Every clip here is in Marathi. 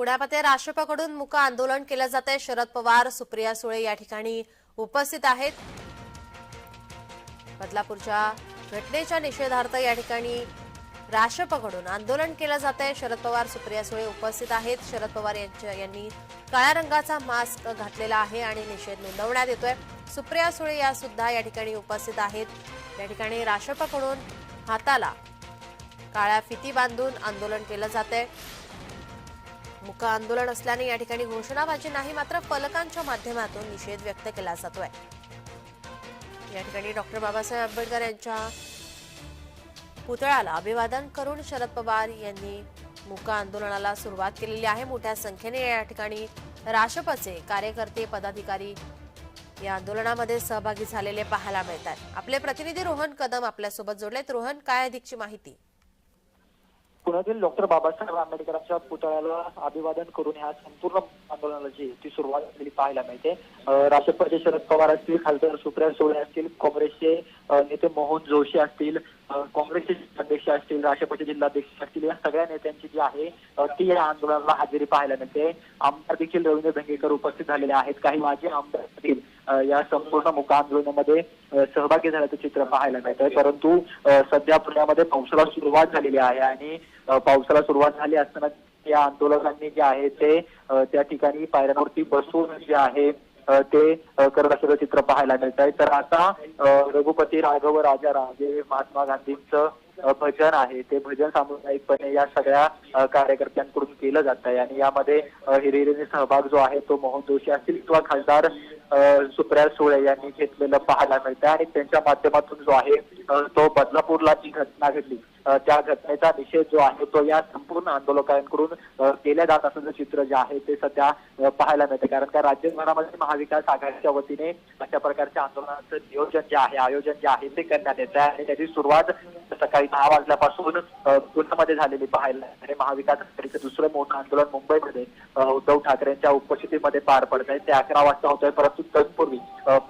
पुण्यामध्ये राष्ट्रपकडून मुक आंदोलन केलं जात आहे शरद पवार सुप्रिया सुळे या ठिकाणी उपस्थित आहेत. बदलापूरच्या घटनेच्या निषेधार्थ या ठिकाणी राष्ट्रपकडून आंदोलन केलं जात आहे शरद पवार सुप्रिया सुळे उपस्थित आहेत. शरद पवार यांच्या यांनी काळ्या रंगाचा मास्क घातलेला आहे आणि निषेध नोंदवण्यात येतोय. सुप्रिया सुळे या सुद्धा या ठिकाणी उपस्थित आहेत. या ठिकाणी राष्ट्रपकडून हाताला काळ्या फिती बांधून आंदोलन केलं जात आहे मुक आंदोलन असल्याने या ठिकाणी घोषणाबाजी नाही मात्र फलकांच्या माध्यमातून निषेध व्यक्त केला जातोय. या ठिकाणी डॉक्टर बाबासाहेब आंबेडकर यांच्या पुतळ्याला अभिवादन करून शरद पवार यांनी मुक आंदोलनाला सुरुवात केलेली आहे. मोठ्या संख्येने या ठिकाणी राष्ट्रपचे कार्यकर्ते पदाधिकारी या आंदोलनामध्ये सहभागी झालेले पाहायला मिळतात. आपले प्रतिनिधी रोहन कदम आपल्यासोबत जोडलेत. रोहन काय अधिकची माहिती? पुण्यातील डॉक्टर बाबासाहेब आंबेडकरांच्या पुतळ्याला अभिवादन करून ह्या संपूर्ण आंदोलनाची ती सुरुवात झालेली पाहायला मिळते. राष्ट्रपती शरद पवार असतील खासदार सुप्रिया सुळे असतील काँग्रेसचे नेते मोहन जोशी असतील काँग्रेसचे अध्यक्ष असतील राष्ट्रपती जिल्हाध्यक्ष असतील या सगळ्या नेत्यांची जी आहे ती या आंदोलनाला हजेरी पाहायला मिळते. आमदार देखील रवींद्र धंगेकर उपस्थित झालेले आहेत. काही माजी आमदार देखील या संपूर्ण मुका आंदोलनामध्ये सहभागी झाल्याचं चित्र पाहायला मिळत आहे परंतु सध्या पुण्यामध्ये पावसाला सुरुवात झालेली आहे आणि पावसाला सुरुवात झाली असताना या आंदोलकांनी जे आहे ते त्या ठिकाणी पायऱ्यांवरती बसून जे आहे ते अं, करत असलेलं चित्र पाहायला मिळत आहे तर आता रघुपती राघव राजा राजे महात्मा गांधींचं भजन आहे. ते भजन सामुदायिकपणे या सगळ्या कार्यकर्त्यांकडून केलं जात आहे आणि यामध्ये हिरिरीने सहभाग जो आहे तो मोहन जोशी असतील किंवा खासदार सुप्रिया सुळे यांनी घेतलेलं पाहायला मिळतं आणि त्यांच्या माध्यमातून जो आहे तो बदलापूरला जी घटना घडली त्या घटनेचा निषेध जो आहे तो या संपूर्ण आंदोलकांकडून केल्या जात असल्याचं चित्र जे आहे ते सध्या पाहायला मिळतं कारण का राज्यभरामध्ये महाविकास आघाडीच्या वतीने अशा प्रकारच्या आंदोलनाचं नियोजन जे आहे आयोजन जे आहे ते करण्यात येत आहे. आणि त्याची सुरुवात सकाळी दहा वाजल्यापासून पुण्यामध्ये झालेली पाहायला आणि महाविकास आघाडीचं दुसरं मोठं आंदोलन मुंबईमध्ये उद्धव ठाकरेंच्या उपस्थितीमध्ये पार पडत आहे ते अकरा वाजता होतोय परंतु तत्पूर्वी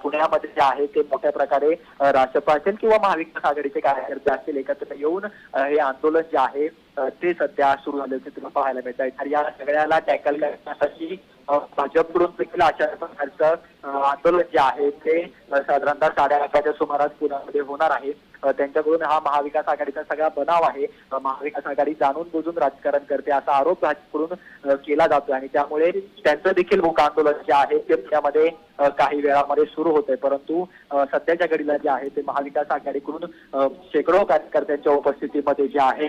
पुण्यामध्ये जे आहे ते मोठ्या प्रकारे अं, असेल किंवा महाविकास आघाडीचे कार्यकर्ते असतील एकत्र येऊन हे आंदोलन जे आहे ते सध्या सुरू झाल्याचे तुला पाहायला मिळत आहे तर या सगळ्याला टॅकल करण्यासाठी भाजपकडून देखील अशा प्रकारचं आंदोलन जे आहे ते साधारणतः साडे अकराच्या सुमारास पुण्यामध्ये होणार आहे. त्यांच्याकडून हा महाविकास आघाडीचा सगळा बनाव आहे. महाविकास आघाडी जाणून बुजून राजकारण करते असा आरोप भाजपकडून केला जातो आणि त्यामुळे त्यांचं देखील मुक आंदोलन जे आहे ते पुण्यामध्ये काही वेळामध्ये सुरू होत आहे परंतु सध्याच्या घडीला जे आहे ते महाविकास आघाडीकडून शेकडो कार्यकर्त्यांच्या उपस्थितीमध्ये जे आहे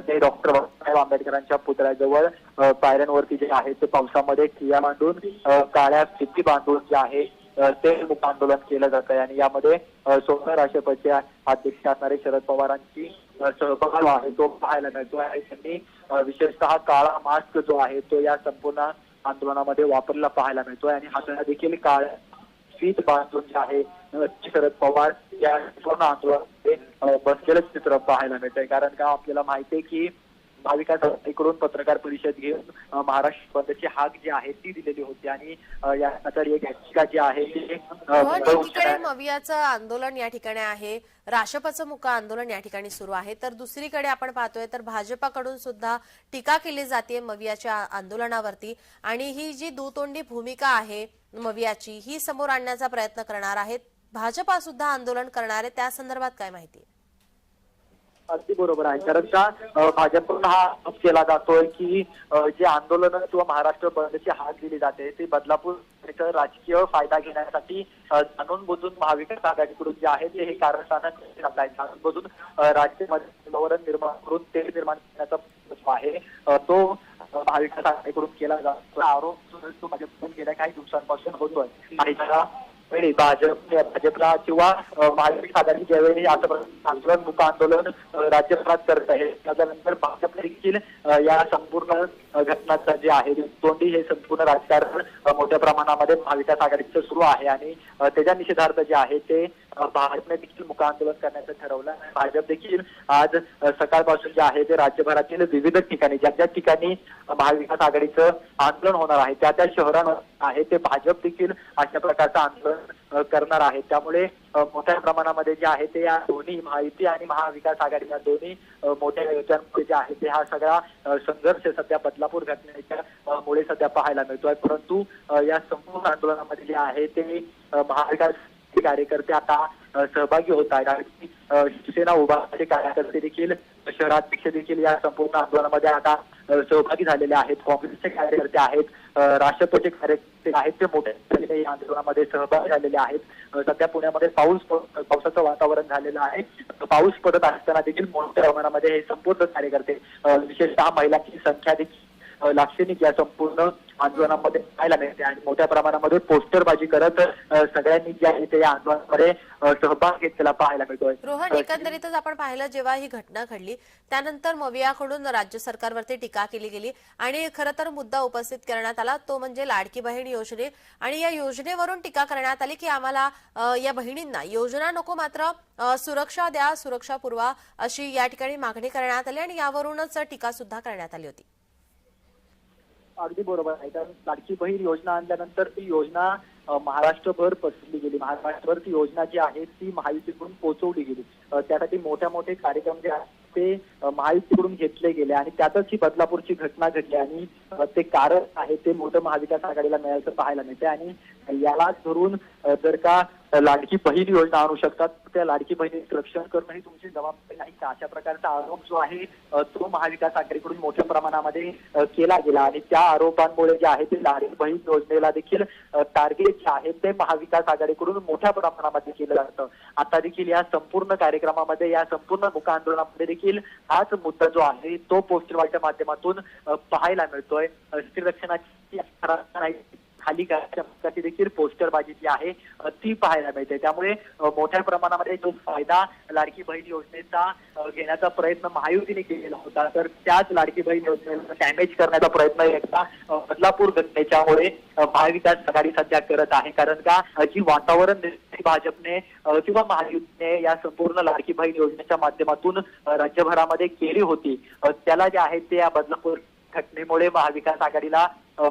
ते डॉक्टर बाबासाहेब आंबेडकरांच्या पुतळ्याजवळ पायऱ्यांवरती जे आहे ते पावसामध्ये ठिया मांडून काळ्या फिती बांधून जे आहे ते मुक आंदोलन केलं जात आहे. आणि यामध्ये अं, स्वतः राष्ट्रपती अध्यक्ष असणारे शरद पवारांची सहभाग जो आहे. तो पाहायला मिळतो आणि त्यांनी विशेषतः काळा मास्क जो आहे तो या संपूर्ण आंदोलनामध्ये वापरला पाहायला मिळतोय. आणि हाताला देखील काळ्या फीत बांधून जे आहे शरद पवार या संपूर्ण आंदोलनामध्ये बसलेलं चित्र पाहायला मिळतंय. कारण का आपल्याला माहिती आहे की महाविकास आघाडीकडून पत्रकार परिषद घेऊन महाराष्ट्र बंदची हाक जी आहे ती दिलेली होती आणि अं, यानंतर एक याचिका जी आहे ती न्यायालयात- मवियाचं आंदोलन या ठिकाणी आहे. राष्ट्रपचं मुका आंदोलन या ठिकाणी सुरू आहे. तर दुसरीकडे आपण पाहतोय तर भाजपाकडून सुद्धा टीका केली जाते मवियाच्या आंदोलनावरती आणि ही जी दुतोंडी भूमिका आहे मवियाची ही समोर आणण्याचा प्रयत्न करणार आहेत. भाजपा सुद्धा आंदोलन करणार आहे. त्या संदर्भात काय माहिती? अगदी बरोबर आहे. कारण का भाजपकडून हा आरोप केला जातोय की जे आंदोलन किंवा महाराष्ट्र बंदची हात दिली जाते ते बदलापूर इथं राजकीय फायदा घेण्यासाठी जाणून बुजून महाविकास आघाडीकडून जे आहे ते हे कारस्थानं जाणून बुजून राज्यामध्ये वातावरण निर्माण करून ते निर्माण करण्याचा प्रयत्न आहे. तो महाविकास आघाडीकडून केला जातो आरोप जो तो भाजपकडून गेल्या काही दिवसांपासून होतोय. आणि त्याला वेळी भाजप भाजपला किंवा अं, महाविकास आघाडी ज्यावेळी असं आंदोलन मुक आंदोलन राज्यभरात करत आहे त्याच्यानंतर भाजप देखील या संपूर्ण घटनाचं जे आहे तोंडी हे संपूर्ण राजकारण मोठ्या प्रमाणामध्ये महाविकास आघाडीचं सुरू आहे आणि त्याच्या निषेधार्थ जे आहे ते भाजपने देखील मुक आंदोलन करण्याचं ठरवलं भाजप देखील आज सकाळपासून जे आहे ते राज्यभरातील विविध ठिकाणी ज्या ज्या ठिकाणी महाविकास आघाडीचं आंदोलन होणार आहे त्या त्या शहरांवर आहे ते भाजप देखील अशा प्रकारचं आंदोलन करणार आहे. त्यामुळे मोठ्या प्रमाणामध्ये जे आहे ते या दोन्ही महायुती आणि महाविकास आघाडी या दोन्ही मोठ्या योजनांमध्ये जे आहे ते हा सगळा संघर्ष सध्या बदलापूर घटनेच्या मुळे सध्या पाहायला मिळतोय. परंतु या संपूर्ण आंदोलनामध्ये जे आहे ते महाविकास कार्यकर्ते आता सहभागी होत आहेत. आणि शिवसेना उभाचे कार्यकर्ते देखील शहराध्यक्ष देखील या संपूर्ण आंदोलनामध्ये आता सहभागी झालेले आहेत काँग्रेसचे कार्यकर्ते आहेत अ, राष्ट्रपतीचे कार्यकर्ते आहेत ते मोठ्या या आंदोलनामध्ये सहभागी झालेले आहेत. सध्या पुण्यामध्ये पाऊस पावसाचं वातावरण झालेलं आहे. पाऊस पडत असताना देखील मोठ्या प्रमाणामध्ये हे संपूर्ण कार्यकर्ते विशेषतः महिलांची संख्या देखील लाक्षणिक या संपूर्ण आंदोलनामध्ये पाहायला मिळते आणि मोठ्या प्रमाणामध्ये पोस्टरबाजी करत सगळ्यांनी जे आहे ते या आंदोलनामध्ये सहभाग घेतलेला पाहायला मिळतोय. रोहन एकंदरीतच आपण पाहिलं जेव्हा ही घटना घडली त्यानंतर मवियाकडून राज्य सरकारवरती टीका केली गेली आणि खरं तर मुद्दा उपस्थित करण्यात आला तो म्हणजे लाडकी बहीण योजने. आणि या योजनेवरून टीका करण्यात आली की आम्हाला या बहिणींना योजना नको मात्र सुरक्षा द्या सुरक्षा पुरवा अशी या ठिकाणी मागणी करण्यात आली आणि यावरूनच टीका सुद्धा करण्यात आली होती. अगदी बरोबर आहे. कारण लाडकी बहीण योजना आणल्यानंतर ती योजना महाराष्ट्रभर पसरली गेली. महाराष्ट्रभर ती योजना जी आहे ती महायुतीकडून पोहोचवली गेली. त्यासाठी मोठ्या मोठे कार्यक्रम जे आहेत ते महायुतीकडून घेतले गेले आणि त्यातच ही बदलापूरची घटना घडली आणि ते कारण आहे ते मोठं महाविकास आघाडीला मिळायचं पाहायला मिळते आणि यालाच धरून जर का लाडकी बहीण योजना आणू शकतात. त्या लाडकी बहिणीचं रक्षण करणं ही तुमची जबाबदारी नाही का? अशा प्रकारचा आरोप जो आहे तो महाविकास आघाडीकडून मोठ्या प्रमाणामध्ये केला गेला. आणि त्या आरोपांमुळे जे आहे ते लाडकी बहीण योजनेला देखील टार्गेट जे आहे ते महाविकास आघाडीकडून मोठ्या प्रमाणामध्ये केलं जातं. आता देखील या संपूर्ण कार्यक्रमामध्ये या संपूर्ण मुख आंदोलनामध्ये देखील हाच मुद्दा जो आहे तो पोस्टरच्या माध्यमातून पाहायला मिळतोय. स्त्री रक्षणाची खाली करण्याच्या प्रकारची देखील पोस्टरबाजी जी आहे. ती पाहायला मिळते. त्यामुळे मोठ्या प्रमाणामध्ये जो फायदा लाडकी बहीण योजनेचा घेण्याचा प्रयत्न महायुतीने केलेला होता तर त्याच लाडकी बहीण योजनेला डॅमेज करण्याचा प्रयत्न एकदा बदलापूर घटनेच्यामुळे महाविकास आघाडी सध्या करत आहे. कारण का जी वातावरण भाजपने किंवा महायुतीने या संपूर्ण लाडकी बहीण योजनेच्या माध्यमातून राज्यभरामध्ये केली होती त्याला जे आहे ते या बदलापूर घटनेमुळे महाविकास आघाडीला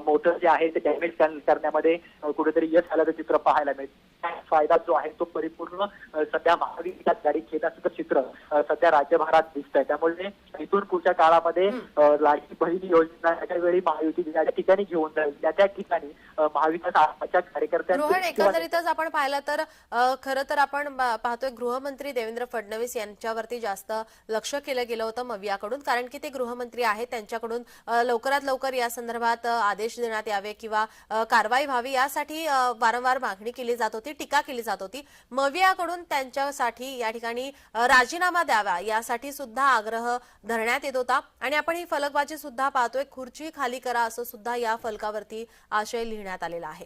मोठं जे आहे ते डॅमेज करण्यामध्ये कुठेतरी यश आल्याचं चित्र पाहायला मिळतं त्या फायदा जो आहे तो परिपूर्ण सध्या महाविकास आघाडी घेत असं चित्र सध्या राज्यभरात दिसतंय. त्यामुळे इथून पुढच्या काळामध्ये लाडकी बहीण योजना त्याच्या वेळी महायुती ज्या ठिकाणी घेऊन जाईल. त्या त्या ठिकाणी महाविकास आघाडीच्या रोहन एकंदरीतच आपण पाहिलं तर खरं तर आपण पाहतोय गृहमंत्री देवेंद्र फडणवीस यांच्यावरती जास्त लक्ष केलं गेलं होतं मवियाकडून. कारण की ते गृहमंत्री आहेत त्यांच्याकडून लवकरात लवकर या संदर्भात आदेश देण्यात यावे किंवा कारवाई व्हावी यासाठी वारंवार मागणी केली जात होती टीका केली जात होती. मवियाकडून त्यांच्यासाठी या ठिकाणी राजीनामा द्यावा यासाठी सुद्धा आग्रह धरण्यात येत होता. आणि आपण ही फलकबाजी सुद्धा पाहतोय खुर्ची खाली करा असं सुद्धा या फलकावरती आशय लिहिण्यात आलेला आहे.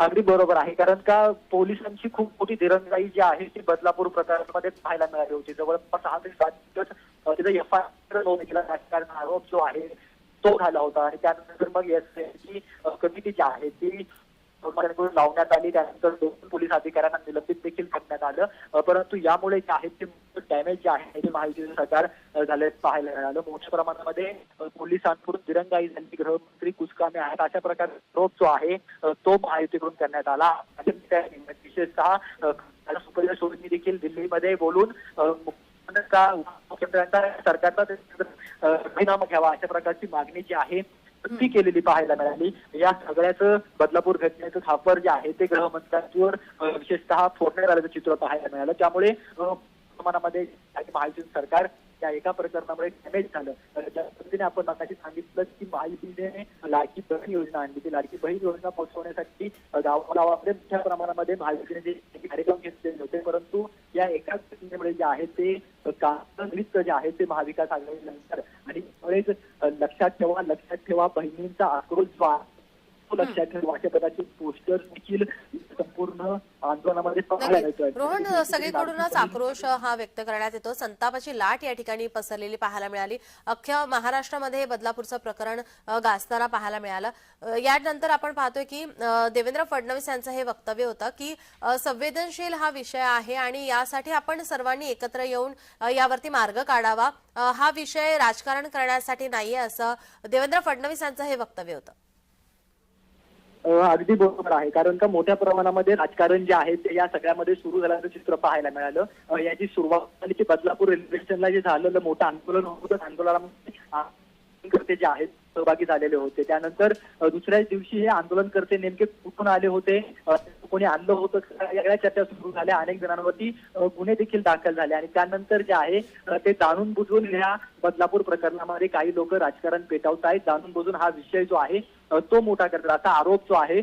अगदी बरोबर आहे. कारण का पोलिसांची खूप मोठी दिरंगाई जी आहे ती बदलापूर प्रकरणामध्ये पाहायला मिळाली होती. जवळपास सहा ते सात दिवस तिथे एफ आय आर नोंद केला कारण आरोप जो आहे तो झाला होता. आणि त्यानंतर मग एस ची कमिटी जी आहे ती कर्मचाऱ्यांकडून लावण्यात आली. त्यानंतर दोन पोलीस अधिकाऱ्यांना निलंबित देखील करण्यात आलं. परंतु यामुळे जे आहे ते डॅमेज जे आहे ते माहितीचं सरकार झाले पाहायला मिळालं. मोठ्या प्रमाणामध्ये पोलिसांपुर पोलिसांकडून दिरंगाई झाली. गृहमंत्री कुचकामे आहेत. अशा प्रकारचा आरोप जो आहे तो महायुतीकडून करण्यात आला. विशेषतः सुप्रिया सुळेंनी देखील दिल्लीमध्ये बोलून मुख्यमंत्र्यांचा सरकारचा राजीनामा घ्यावा अशा प्रकारची मागणी जी आहे ती केलेली पाहायला मिळाली. या सगळ्याचं बदलापूर घटनेचं खापर जे आहे ते गृहमंत्र्यांवर विशेषतः फोडण्यात आल्याचं चित्र पाहायला मिळालं. त्यामुळे प्रमाणामध्ये सरकार या एका प्रकरणामुळे डॅमेज झालं. ज्या पद्धतीने आपण मगाशी सांगितलं की महायुतीने लाडकी बहीण योजना आणली. ती लाडकी बहीण योजना पोहोचवण्यासाठी गावागावामध्ये मोठ्या प्रमाणामध्ये महायुतीने जे कार्यक्रम घेतलेले होते. परंतु या एकाच घटनेमुळे जे आहे ते कारणनिमित्त जे आहे ते महाविकास आघाडीनंतर. आणि त्यामुळेच लक्षात ठेवा लक्षात ठेवा बहिणींचा आक्रोश जो आहे देखील संपूर्ण आंदोलनामध्ये पाहायला मिळतोय. रोहन सगळीकडूनच आक्रोश हा व्यक्त करण्यात येतो. संतापाची लाट या ठिकाणी पसरलेली पाहायला मिळाली. अख्ख्या महाराष्ट्रामध्ये हे बदलापूरचं प्रकरण गाजताना पाहायला मिळालं. यानंतर आपण पाहतोय की देवेंद्र फडणवीस यांचं हे वक्तव्य होतं की संवेदनशील हा विषय आहे आणि यासाठी आपण सर्वांनी एकत्र येऊन यावरती मार्ग काढावा. हा विषय राजकारण करण्यासाठी नाहीये असं देवेंद्र फडणवीस यांचं हे वक्तव्य होतं. अगदी बरोबर आहे. कारण का मोठ्या प्रमाणामध्ये राजकारण जे आहे ते या सगळ्यामध्ये सुरू झाल्याचं चित्र पाहायला मिळालं. याची सुरुवात झाली की बदलापूर रेल्वे स्टेशनला जे झालेलं मोठं आंदोलन होतं आंदोलनामध्ये जे आहेत सहभागी झालेले होते. त्यानंतर दुसऱ्या दुसऱ्याच दिवशी हे आंदोलनकर्ते नेमके कुठून आले होते कोणी आणलं होतं सगळ्या चर्चा सुरू झाल्या. अनेक जणांवरती गुन्हे देखील दाखल झाले. आणि त्यानंतर जे आहे ते जाणून बुजून ह्या बदलापूर प्रकरणामध्ये काही लोक राजकारण पेटवत आहेत. जाणून बुजून हा विषय जो आहे तो मोठा करतात. असा आरोप जो आहे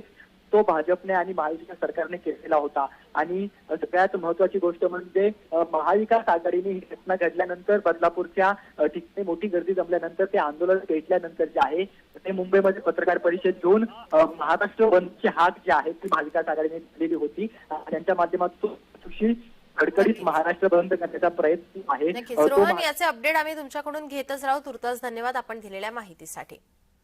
तो भाजपने आणि महायुतीच्या सरकारने केलेला होता. आणि सगळ्यात महत्वाची गोष्ट म्हणजे महाविकास आघाडीने ही घटना घडल्यानंतर बदलापूरच्या ठिकाणी मोठी गर्दी जमल्यानंतर ते आंदोलन पेटल्यानंतर जे आहे ते मुंबईमध्ये पत्रकार परिषद घेऊन महाराष्ट्र बंदची हाक जी आहे ती महाविकास आघाडीने दिलेली होती. त्यांच्या माध्यमातून कडकडीत महाराष्ट्र बंद करण्याचा प्रयत्न आहे. याचे अपडेट आम्ही तुमच्याकडून घेतच राहू. तुर्तास धन्यवाद आपण दिलेल्या माहितीसाठी.